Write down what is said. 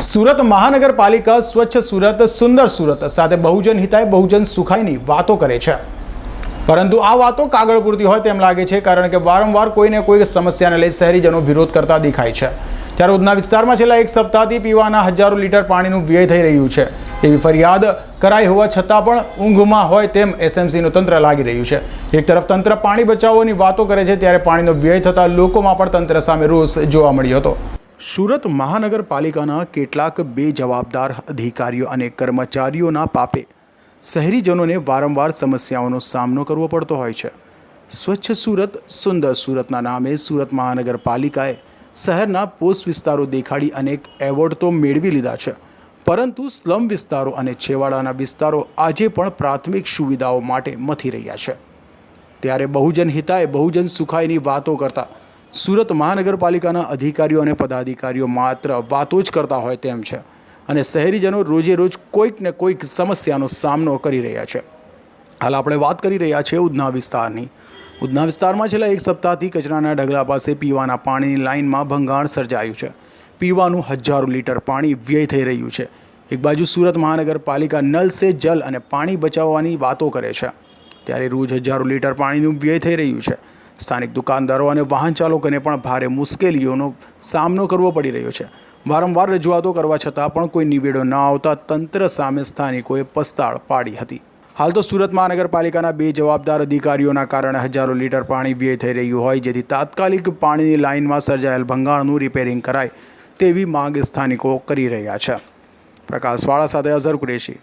સુરત મહાનગરપાલિકા સ્વચ્છ સુરત, સુંદર સુરત સાથે બહુજન હિતાય, બહુજન સુખાઈની વાતો કરે છે. પરંતુ આ વાતો કાગળ પૂરતી હોય તેમ લાગે છે, કારણ કે વારંવાર કોઈને કોઈ સમસ્યાને લઈ શહેરીજનો વિરોધ કરતા દેખાય છે. ત્યારે ઉધના વિસ્તારમાં છેલ્લા એક સપ્તાહથી પીવાના હજારો લીટર પાણીનું વ્યય થઈ રહ્યું છે. એવી ફરિયાદ કરાઈ હોવા છતાં પણ ઊંઘમાં હોય તેમ એસએમસીનું તંત્ર લાગી રહ્યું છે. એક તરફ તંત્ર પાણી બચાવવાની વાતો કરે છે, ત્યારે પાણીનો વ્યય થતાં લોકોમાં પણ તંત્ર સામે રોષ જોવા મળ્યો હતો. સુરત મહાનગરપાલિકાના કેટલાક બે જવાબદાર અધિકારીઓ અને કર્મચારીઓના પાપે શહેરીજનોને વારંવાર સમસ્યાઓનો સામનો કરવો પડતો હોય છે. સ્વચ્છ સુરત, સુંદર સુરતના નામે સુરત મહાનગરપાલિકાએ શહેરના પોસ્ટ વિસ્તારો દેખાડી અનેક એવોર્ડ તો મેળવી લીધા છે. પરંતુ સ્લમ વિસ્તારો અને છેવાડાના વિસ્તારો આજે પણ પ્રાથમિક સુવિધાઓ માટે મથી રહ્યા છે. ત્યારે બહુજન હિતાય બહુજન સુખાઈની વાતો કરતા સુરત મહાનગરપાલિકાના અધિકારીઓ અને પદાધિકારીઓ માત્ર વાતો જ કરતા હોય તેમ છે અને શહેરીજનો રોજે રોજ કોઈક ને કોઈક સમસ્યાનો સામનો કરી રહ્યા છે. હાલ આપણે વાત કરી રહ્યા છીએ ઉધના વિસ્તારની. ઉધના વિસ્તારમાં છેલ્લા એક સપ્તાહથી કચરાના ઢગલા પાસે પીવાના પાણીની લાઇનમાં ભંગાણ સર્જાયું છે. પીવાનું હજારો લીટર પાણી વ્યય થઈ રહ્યું છે. એક બાજુ સુરત મહાનગરપાલિકા નલ સે જલ અને પાણી બચાવવાની વાતો કરે છે. ત્યારે રોજ હજારો લીટર પાણીનું વ્યય થઈ રહ્યું છે. સ્થાનિક દુકાનદારો અને વાહન ચાલકોને પણ ભારે મુશ્કેલીઓનો સામનો કરવો પડી રહ્યો છે. વારંવાર રજૂઆતો કરવા છતાં પણ કોઈ નિવેડો ન આવતા તંત્ર સામે સ્થાનિકોએ પસ્તાળ પાડી હતી. હાલ તો સુરત મહાનગરપાલિકાના બે જવાબદાર અધિકારીઓના કારણે હજારો લીટર પાણી વ્યય થઈ રહ્યું હોય, જેથી તાત્કાલિક પાણીની લાઇનમાં સર્જાયેલ ભંગાણનું રિપેરિંગ કરાય તેવી માંગ સ્થાનિકો કરી રહ્યા છે. પ્રકાશવાળા સાથે અઝર કુરેશી